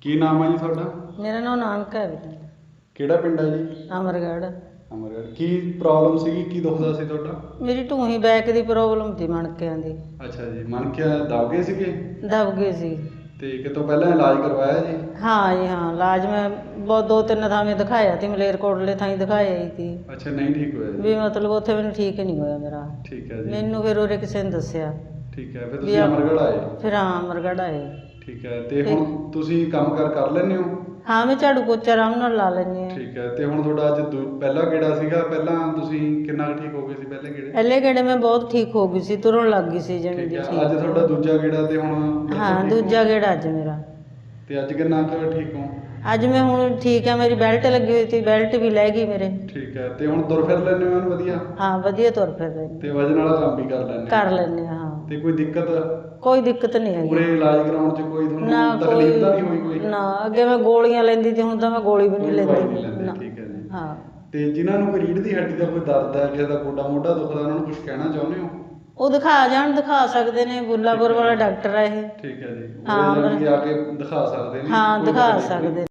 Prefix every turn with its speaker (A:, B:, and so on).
A: ਕੀ ਨਾਮ ਹੈ ਜੀ ਤੁਹਾਡਾ?
B: ਮੇਰਾ ਨਾਮ ਨਾਨਕ ਹੈ ਵੀਰੇ।
A: ਕਿਹੜਾ ਪਿੰਡ ਹੈ ਜੀ?
B: ਅਮਰਗੜ੍ਹ।
A: ਅਮਰਗੜ੍ਹ। ਕੀ ਪ੍ਰੋਬਲਮ ਸੀਗੀ? ਕੀ ਦੁਖਦਾ ਸੀ ਤੁਹਾਡਾ?
B: ਮੇਰੀ ਢੂਹੀ ਬੈਕ ਦੀ ਪ੍ਰੋਬਲਮ ਸੀ ਮਣਕਿਆਂ ਦੀ।
A: ਅੱਛਾ ਜੀ। ਮਨ ਕਿਆ ਦਬ ਗਏ ਸੀਗੇ?
B: ਦਬ ਗਈ ਸੀ।
A: ਤੇ ਕਿਤੋਂ ਪਹਿਲਾਂ ਇਲਾਜ ਕਰਵਾਇਆ ਜੀ?
B: ਹਾਂ ਜੀ ਹਾਂ। ਇਲਾਜ ਮੈਂ ਬਹੁਤ ਦੋ ਤਿੰਨ ਥਾਵੇਂ ਦਿਖਾਇਆ ਸੀ। ਮਲੇਰਕੋਟਲੇ ਥਾਈਂ ਦਿਖਾਇਆ ਹੀ ਸੀ।
A: ਅੱਛਾ ਨਹੀਂ ਠੀਕ ਹੋਇਆ ਜੀ।
B: ਵੀ ਮਤਲਬ ਉੱਥੇ ਮੈਨੂੰ ਠੀਕ ਨਹੀਂ ਹੋਇਆ ਮੇਰਾ।
A: ਠੀਕ ਹੈ ਜੀ।
B: ਮੈਨੂੰ ਫਿਰ ਉਹਰੇ ਕਿਸੇ ਨੇ ਦੱਸਿਆ।
A: ਠੀਕ ਹੈ। ਫਿਰ
B: ਵੀ
A: ਤੁਸੀਂ
B: ਆ-
A: ਅਮਰਗੜ੍ਹ ਆਏ?
B: ਫਿਰ ਹਾਂ ਅਮਰਗੜ੍ਹ ਆਏ।
A: ਠੀਕ ਹੈ ਤੇ ਹੁਣ ਤੁਸੀਂ ਕੰਮ ਕਰ ਕਰ ਲੈਂਦੇ ਹੋ?
B: ਹਾਂ ਮੈਂ ਝਾੜੂ ਪੋਚਾ ਆਰਾਮ ਨਾਲ ਲਾ ਲੈਂਦੀ ਹਾਂ।
A: ਠੀਕ ਹੈ ਤੇ ਹੁਣ ਤੁਹਾਡਾ ਅੱਜ ਦੂ- ਪਹਿਲਾ ਗੇੜਾ ਸੀਗਾ ਪਹਿਲਾਂ ਤੁਸੀਂ ਕਿੰਨਾ ਕੁ ਠੀਕ ਹੋ ਗਏ ਸੀ ਪਹਿਲੇ ਗੇੜੇ?
B: ਪਹਿਲੇ ਗੇੜੇ ਮੈਂ ਬਹੁਤ ਠੀਕ ਹੋ ਗਈ ਸੀ ਤੁਰਨ ਲੱਗ ਗਈ ਸੀ ਜਣੀ
A: ਠੀਕ
B: ਦੀ
A: ਹੈ
B: ਠੀਕ
A: ਅੱਜ ਤੁਹਾਡਾ ਦੂਜਾ ਗੇੜਾ ਤੇ ਹੁਣ
B: ਹਾਂ
A: ਠੀਕ ਹੋ?
B: ਦੂਜਾ ਗੇੜਾ ਅੱਜ ਮੇਰਾ।
A: ਤੇ ਅੱਜ ਕਿੰਨਾ ਕੁ ਠੀਕ ਹੋ?
B: ਅੱਜ ਮੈਂ ਹੁਣ ਠੀਕ ਆ ਮੇਰੀ ਬੈਲਟ ਲੱਗੀ ਹੋਈ ਸੀ ਬੈਲਟ ਵੀ ਲੈ ਗਈ ਮੇਰੇ।
A: ਠੀਕ ਹੈ ਤੇ ਹੁਣ ਤੁਰ ਫਿਰ ਲੈਂਦੇ ਹੋ ਐਨ ਵਧੀਆ?
B: ਹਾਂ ਵਧੀਆ ਤੁਰ ਫਿਰ ਰਹੇ
A: ਤੇ ਵਜਨ ਵਾਲਾ ਕੰਮ ਵੀ ਕਰ ਲੈਂਦੇ ਹੋ?
B: ਕਰ ਲੈਂਦੇ ਹਾਂ ਹਾਂ।
A: ਤੇ ਕੋਈ ਦਿੱਕਤ
B: ਕੋਈ ਦਿੱਕਤ ਨਹੀਂ
A: ਪੂਰੇ
B: ਹੈਗੀ
A: ਇਲਾਜ ਕਰਾਉਣ ਚ ਕੋਈ
B: ਨਾ
A: ਤੁਹਾਨੂੰ ਤਕਲੀਫ ਤਾਂ ਨਹੀਂ ਹੋਈ ਕੋਈ?
B: ਨਾ ਅੱਗੇ ਮੈਂ ਗੋਲੀਆਂ ਲੈਂਦੀ ਸੀ ਹੁਣ ਤਾਂ ਮੈਂ ਗੋਲੀ ਵੀ ਨਹੀਂ
A: ਕੋਈ ਦਵਾਈ
B: ਲੈਂਦੀ।
A: ਨਹੀਂ ਲੈਂਦੇ
B: ਨਾ।
A: ਠੀਕ ਹੈ ਜੀ।
B: ਹਾਂ।
A: ਤੇ ਜਿਨ੍ਹਾਂ ਨੂੰ ਕੋਈ ਰੀੜ੍ਹ ਦੀ ਹੱਡੀ ਦਾ ਕੋਈ ਦਰਦ ਹੈ ਕਿਸੇ ਦਾ ਗੋਡਾ ਮੋਢਾ ਦੁਖਦਾ ਉਹਨਾਂ ਨੂੰ ਕੁਝ ਕਹਿਣਾ ਚਾਹੁੰਦੇ ਹੋ?
B: ਉਹ ਦਿਖਾ ਜਾਣ ਦਿਖਾ ਸਕਦੇ ਨੇ ਬੁੱਲਾਪੁਰ ਵਾਲਾ ਡਾਕਟਰ ਆ ਇਹ।
A: ਠੀਕ ਹੈ ਜੀ।
B: ਹਾਂ,
A: ਉਹ ਜਾ ਕੇ ਆ ਕੇ ਦਿਖਾ ਸਕਦੇ ਨੇ
B: ਹਾਂ
A: ਕੋਈ
B: ਦਿਖਾ
A: ਤਕਲੀਫ ਨਹੀਂ।
B: ਸਕਦੇ